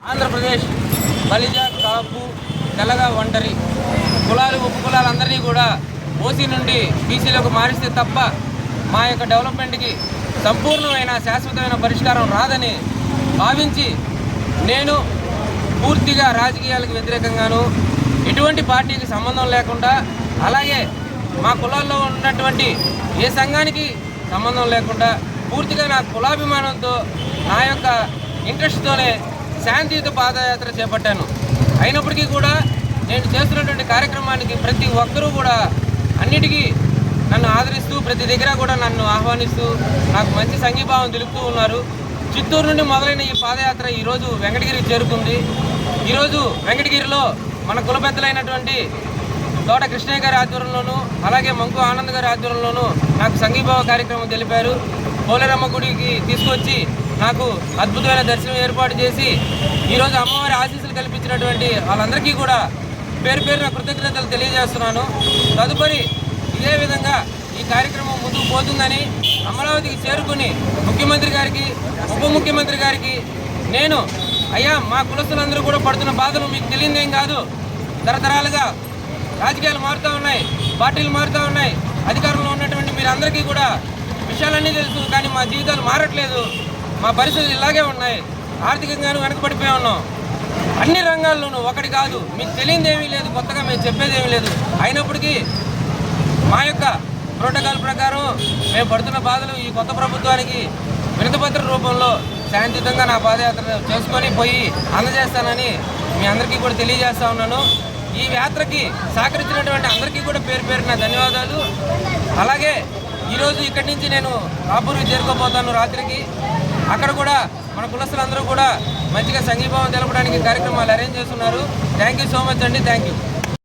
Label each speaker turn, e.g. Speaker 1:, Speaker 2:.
Speaker 1: Andhra Pradesh Balija Kapu తెల్లగా ఒంటరి. కులాలు ఉప కులాలందరినీ కూడా ఓసీ నుండి బీసీలకు మారిస్తే తప్ప మా యొక్క డెవలప్మెంట్కి సంపూర్ణమైన శాశ్వతమైన పరిష్కారం రాదని భావించి నేను పూర్తిగా రాజకీయాలకు వ్యతిరేకంగాను ఎటువంటి పార్టీకి సంబంధం లేకుండా అలాగే మా కులాల్లో ఉన్నటువంటి ఏ సంఘానికి సంబంధం లేకుండా పూర్తిగా నా కులాభిమానంతో నా యొక్క ఇంట్రెస్ట్తోనే శాంతియుత పాదయాత్ర చేపట్టాను. అయినప్పటికీ కూడా నేను చేస్తున్నటువంటి కార్యక్రమానికి ప్రతి ఒక్కరూ కూడా అన్నిటికీ నన్ను ఆదరిస్తూ ప్రతి దగ్గర కూడా నన్ను ఆహ్వానిస్తూ నాకు మంచి సంఘీభావం తెలుపుతూ ఉన్నారు. చిత్తూరు నుండి మొదలైన ఈ పాదయాత్ర ఈరోజు వెంకటగిరి చేరుకుంది. ఈరోజు వెంకటగిరిలో మన కుల పెద్దలైనటువంటి తోట కృష్ణయ్య గారి ఆధ్వర్యంలోనూ అలాగే మంకు ఆనంద్ గారి ఆధ్వర్యంలోనూ నాకు సంఘీభావ కార్యక్రమం తెలిపారు. పోలేరమ్మ గుడికి తీసుకొచ్చి నాకు అద్భుతమైన దర్శనం ఏర్పాటు చేసి ఈరోజు అమ్మవారి ఆశీస్సులు కల్పించినటువంటి వాళ్ళందరికీ కూడా పేరు పేరున కృతజ్ఞతలు తెలియజేస్తున్నాను. తదుపరి ఇదే విధంగా ఈ కార్యక్రమం ముందుకు పోతుందని అమరావతికి చేరుకుని ముఖ్యమంత్రి గారికి ఉప ముఖ్యమంత్రి గారికి నేను అయ్యా మా కులస్తులందరూ కూడా పడుతున్న బాధలు మీకు తెలియదేం కాదు. తరతరాలుగా రాజకీయాలు మారుతూ ఉన్నాయి పార్టీలు మారుతూ ఉన్నాయి అధికారంలో ఉన్నటువంటి మీరందరికీ కూడా విషయాలన్నీ తెలుసు కానీ మా జీవితాలు మారట్లేదు. మా పరిస్థితులు ఇలాగే ఉన్నాయి. ఆర్థికంగాను వెనకబడిపోయి ఉన్నాం. అన్ని రంగాల్లోనూ ఒకటి కాదు మీకు తెలియదేమీ లేదు కొత్తగా మేము చెప్పేది ఏమీ లేదు. అయినప్పటికీ మా యొక్క ప్రోటోకాల్ ప్రకారం మేము పడుతున్న బాధలు ఈ కొత్త ప్రభుత్వానికి వినతిపత్ర రూపంలో శాంతియుతంగా నా పాదయాత్ర చేసుకొని పోయి అందజేస్తానని మీ అందరికీ కూడా తెలియజేస్తా ఉన్నాను. ఈ యాత్రకి సహకరించినటువంటి అందరికీ కూడా పేరు పేరున ధన్యవాదాలు. అలాగే ఈరోజు ఇక్కడి నుంచి నేను రాపూర్కి చేరుకోబోతాను రాత్రికి. అక్కడ కూడా మన కులస్తులందరూ కూడా మంచిగా సంఘీభావం తెలపడానికి కార్యక్రమాలు అరేంజ్ చేస్తున్నారు. థ్యాంక్ యూ సో మచ్ అండి. Thank you